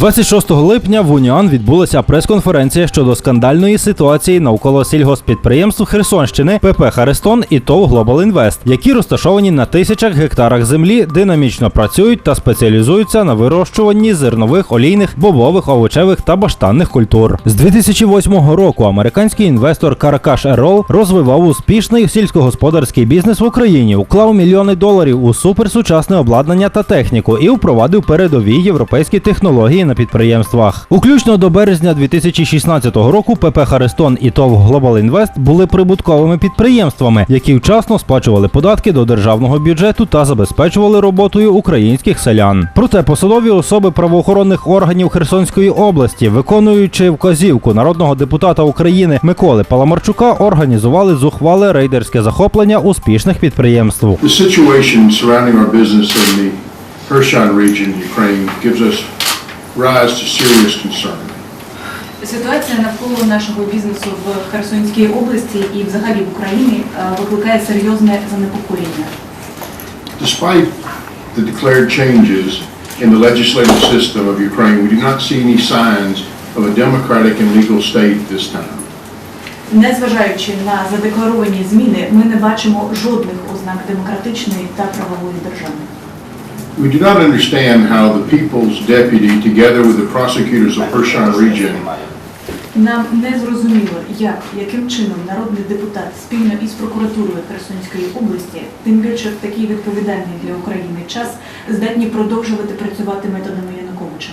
26 липня в Уніан відбулася прес-конференція щодо скандальної ситуації навколо сільгоспідприємств Херсонщини ПП Харестон і ТОВ Глобал Інвест, які розташовані на тисячах гектарах землі, динамічно працюють та спеціалізуються на вирощуванні зернових, олійних, бобових, овочевих та баштанних культур. З 2008 року американський інвестор Каракаш Ерол розвивав успішний сільськогосподарський бізнес в Україні, уклав мільйони доларів у суперсучасне обладнання та техніку і впровадив передові європейські технології на підприємствах. Уключно до березня 2016 року ПП Харестон і ТОВ Глобал Інвест були прибутковими підприємствами, які вчасно сплачували податки до державного бюджету та забезпечували роботою українських селян. Проте посадові особи правоохоронних органів Херсонської області, виконуючи вказівку народного депутата України Миколи Паламарчука, організували зухвале рейдерське захоплення успішних підприємств. The situation surrounding our business in the Kherson region, Ukraine, gives us rise to serious concern. Ситуація навколо нашого бізнесу в Херсонській області і взагалі в Україні е, викликає серйозне занепокоєння. Despite the declared changes in the legislative system of Ukraine, we do not see any signs of a democratic and legal state at this time. Незважаючи на задекларовані зміни, ми не бачимо жодних ознак демократичної та правової держави. We do not understand how the people's deputy, together with the prosecutors of Kherson region, Нам не зрозуміло, як, яким чином народний депутат спільно із прокуратурою Херсонської області, тим більше в такий відповідальний для України час, здатні продовжувати працювати методами Януковича.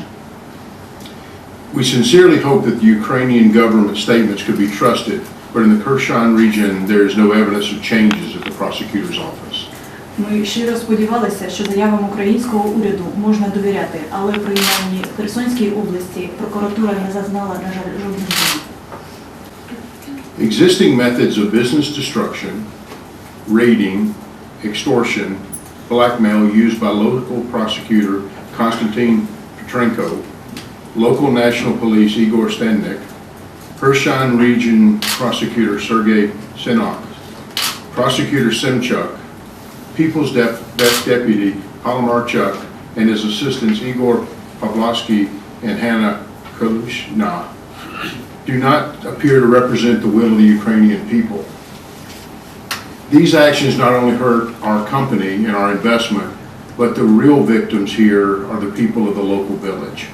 We sincerely hope that the Ukrainian government statements could be trusted, but in the Kherson region, there is no evidence of changes at the prosecutor's office. Ми щиро сподівалися, що заявам українського уряду можна довіряти, але принаймні в Херсонській області прокуратура не зазнала, на жаль, жодних змін. Existing methods of business destruction, raiding, extortion, blackmail used by local prosecutor Konstantin Petrenko, local national police Igor Stendnik, Kherson region prosecutor Sergei Sinok, prosecutor Simchuk, People's Dep- Best Deputy Palomarchuk, and his assistants Igor Pavlovsky and Hannah Kalushna do not appear to represent the will of the Ukrainian people. These actions not only hurt our company and our investment, but the real victims here are the people of the local village.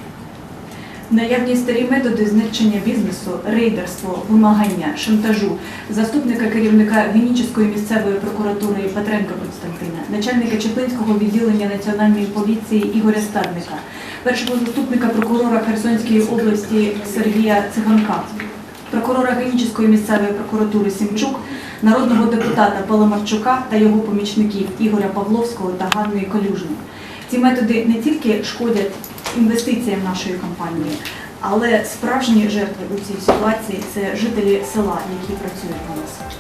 Наявні старі методи знищення бізнесу, рейдерство, вимагання, шантажу, заступника керівника Вінничівської місцевої прокуратури Петренка Константина, начальника Чеплинського відділення Національної поліції Ігоря Стадника, першого заступника прокурора Херсонської області Сергія Циганка, прокурора Генічівської місцевої прокуратури Сімчук, народного депутата Паламарчука та його помічників Ігоря Павловського та Ганни Калюжної. Ці методи не тільки шкодять інвестиціям нашої компанії, але справжні жертви у цій ситуації це жителі села, які працюють на нас.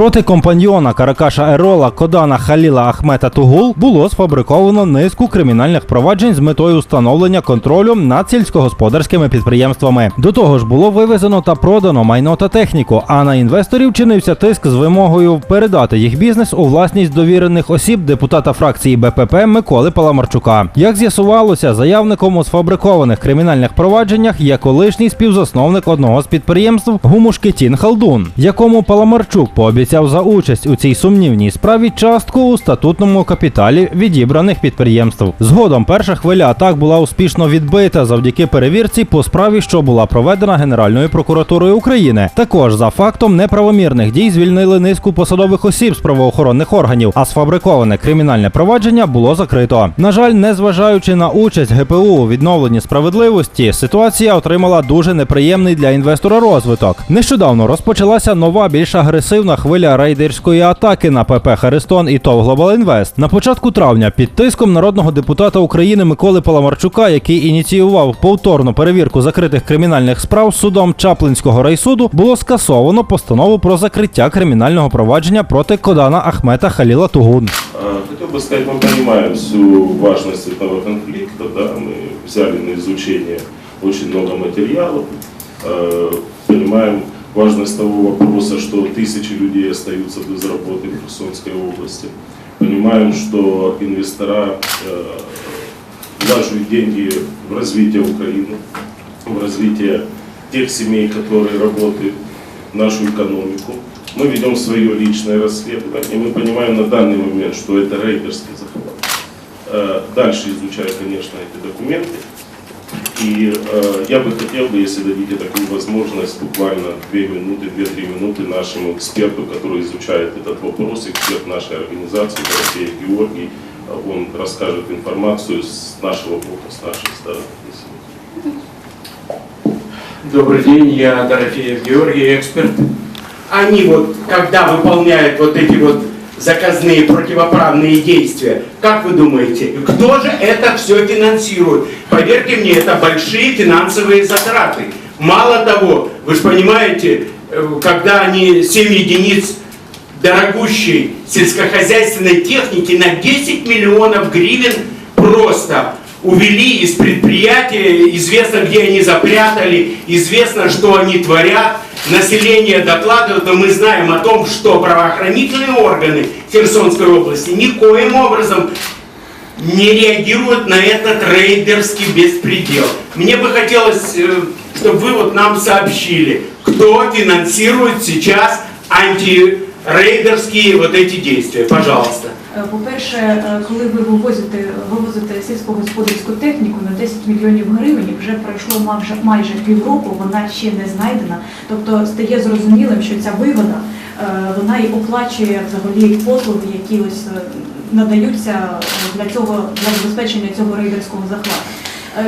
Проти компаньйона Каракаша Ерола Кодана Халіла Ахмета Тугул було сфабриковано низку кримінальних проваджень з метою встановлення контролю над сільськогосподарськими підприємствами. До того ж, було вивезено та продано майно та техніку. А на інвесторів чинився тиск з вимогою передати їх бізнес у власність довірених осіб депутата фракції БПП Миколи Паламарчука. Як з'ясувалося, заявником у сфабрикованих кримінальних провадженнях є колишній співзасновник одного з підприємств Гумушкетін Халдун, якому Паламарчук пообіцяв за участь у цій сумнівній справі частку у статутному капіталі відібраних підприємств. Згодом перша хвиля атак була успішно відбита завдяки перевірці по справі, що була проведена Генеральною прокуратурою України. Також за фактом неправомірних дій звільнили низку посадових осіб з правоохоронних органів, а сфабриковане кримінальне провадження було закрито. На жаль, незважаючи на участь ГПУ у відновленні справедливості, ситуація отримала дуже неприємний для інвестора розвиток. Нещодавно розпочалася нова більш агресивна хвиля рейдерської атаки на ПП Харестон і ТОВ Глобал Інвест. На початку травня під тиском народного депутата України Миколи Паламарчука, який ініціював повторну перевірку закритих кримінальних справ судом Чаплинського райсуду, було скасовано постанову про закриття кримінального провадження проти Кодана Ахмета Халіла Тугун. А, Хотел бы сказать, мы понимаем всю важность этого конфликта, да, мы взяли на изучение очень много материалов, э, понимаем важность того вопроса, что тысячи людей остаются без работы в Херсонской области. Понимаем, что инвестора э, вложить деньги в развитие Украины, в развитие тех семей, которые работают, в нашу экономику. Мы ведем свое личное расследование, и мы понимаем на данный момент, что это рейдерский захват. Э, Дальше изучаю, конечно, эти документы. И э, я бы хотел бы, если дадите такую возможность, буквально 2 минуты, 2-3 минуты нашему эксперту, который изучает этот вопрос, эксперт нашей организации, Дорофеев Георгий, э, он расскажет информацию с нашего бока, с нашей стороны. Добрый день, я Дорофеев Георгий, эксперт. Они вот, когда выполняют вот эти вот заказные противоправные действия, как вы думаете, кто же это все финансирует? Поверьте мне, это большие финансовые затраты. Мало того, вы же понимаете, э, когда они 7 единиц дорогущей сельскохозяйственной техники на 10 миллионов гривен просто увели из предприятия, известно, где они запрятали, известно, что они творят. Население докладывает, но мы знаем о том, что правоохранительные органы Херсонской области никоим образом не реагируют на этот рейдерский беспредел. Мне бы хотелось, э, чтобы вы вот нам сообщили, кто финансирует сейчас антирейдерские вот эти действия. Пожалуйста. Е, По-перше, е, коли ви вивозите, вивозите сільськогосподарську техніку на 10 мільйонів гривень, вже пройшло майже, майже півроку, вона ще не знайдена. Тобто стає зрозумілим, що ця вигода е, вона і оплачує взагалі послуги, які ось надаються для цього для забезпечення цього рейдерського захвату.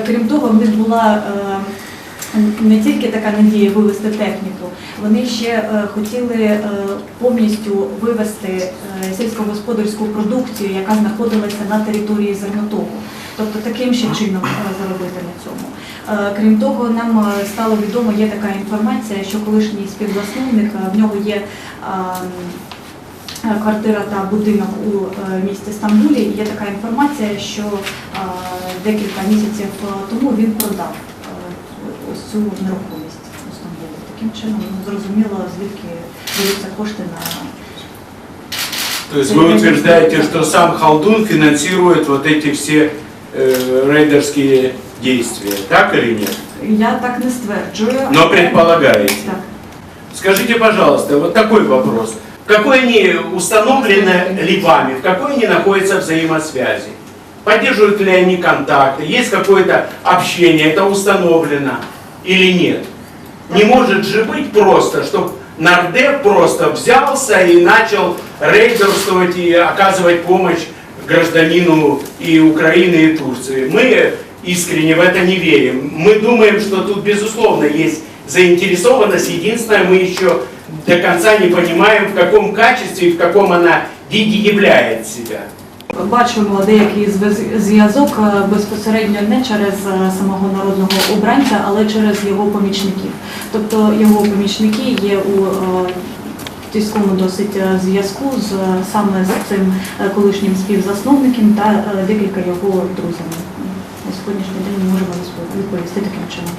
Крім того, в них була не тільки така надія вивезти техніку, вони ще е, хотіли е, повністю вивезти е, сільськогосподарську продукцію, яка знаходилася на території зернотоку. Тобто таким ще чином заробити на цьому. Крім того, нам стало відомо, є така інформація, що колишній співзасновник, в нього є квартира та будинок у місті Стамбулі. Є така інформація, що декілька місяців тому він продав цю нерухомість у Стамбулі. Таким чином ну, зрозуміло, звідки беруться кошти на То есть вы утверждаете, что сам Халдун финансирует вот эти все э, рейдерские действия, так или нет? я так не стверджую. Но предполагаете. Так. Скажите, пожалуйста, вот такой вопрос. В какой они установлены ли вами, в какой они находятся взаимосвязи? Поддерживают ли они контакты? Есть какое-то общение? Это установлено Или нет? Не может же быть просто, чтобы Нардеп просто взялся и начал рейдерствовать и оказывать помощь гражданину и Украины, и Турции. Мы искренне в это не верим. Мы думаем, что тут безусловно есть заинтересованность. Единственное, мы еще до конца не понимаем, в каком качестве и в каком она виде являет себя. Бачимо деякий зв'язок е, безпосередньо не через е, самого народного обранця, але через його помічників. Тобто його помічники є у е, тіському досить зв'язку з саме з цим колишнім співзасновником та декілька його друзями. На сьогоднішній день ми можемо відповісти таким чином.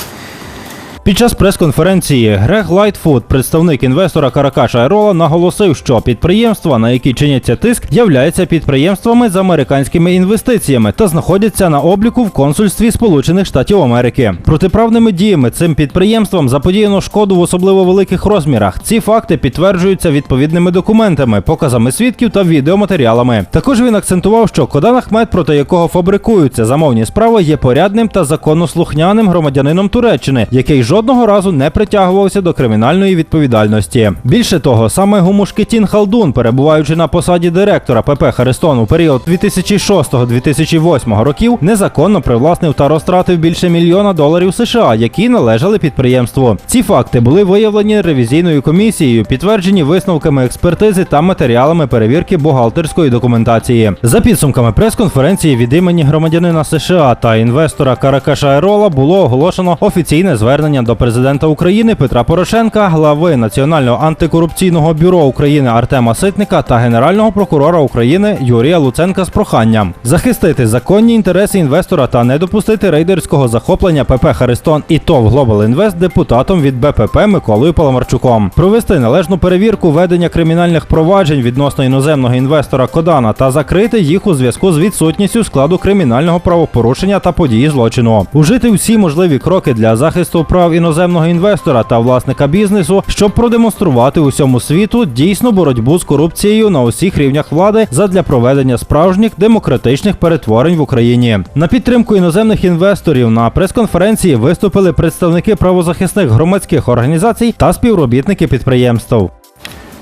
Під час прес-конференції Грег Лайтфуд, представник інвестора Каракаша Аерола, наголосив, що підприємства, на які чиняться тиск, являються підприємствами з американськими інвестиціями та знаходяться на обліку в консульстві Сполучених Штатів Америки. Протиправними діями цим підприємствам заподіяно шкоду в особливо великих розмірах. Ці факти підтверджуються відповідними документами, показами свідків та відеоматеріалами. Також він акцентував, що Кодан Ахмед, проти якого фабрикуються замовні справи, є порядним та законослухняним громадянином Туреччини, який жодного разу не притягувався до кримінальної відповідальності. Більше того, саме Гумушкетін Халдун, перебуваючи на посаді директора ПП Херестон у період 2006-2008 років, незаконно привласнив та розтратив більше мільйона доларів США, які належали підприємству. Ці факти були виявлені ревізійною комісією, підтверджені висновками експертизи та матеріалами перевірки бухгалтерської документації. За підсумками прес-конференції від імені громадянина США та інвестора Каракаша Аерола було оголошено офіційне звернення до президента України Петра Порошенка, глави Національного антикорупційного бюро України Артема Ситника та генерального прокурора України Юрія Луценка з проханням захистити законні інтереси інвестора та не допустити рейдерського захоплення ПП Харистон і ТОВ Глобал Інвест депутатом від БПП Миколою Паламарчуком, провести належну перевірку ведення кримінальних проваджень відносно іноземного інвестора Кодана та закрити їх у зв'язку з відсутністю складу кримінального правопорушення та події злочину, ужити всі можливі кроки для захисту прав іноземного інвестора та власника бізнесу, щоб продемонструвати усьому світу дійсну боротьбу з корупцією на усіх рівнях влади задля проведення справжніх демократичних перетворень в Україні. На підтримку іноземних інвесторів на прес-конференції виступили представники правозахисних громадських організацій та співробітники підприємств.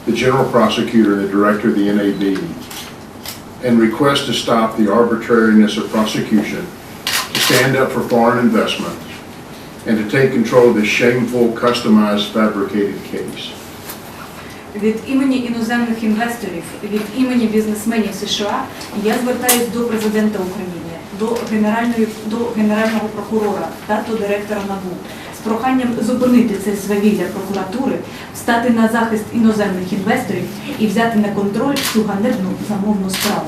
the general prosecutor and the director of the NAB, and request to stop the arbitrariness of prosecution, to stand up for foreign investment, and to take control of this shameful, customized, fabricated case. Від імені іноземних інвесторів, від імені бізнесменів США я звертаюсь до президента України, до генеральної до генерального прокурора та до директора НАБУ з проханням зупинити це свавілля прокуратури, встати на захист іноземних інвесторів і взяти на контроль цю ганебну замовну справу.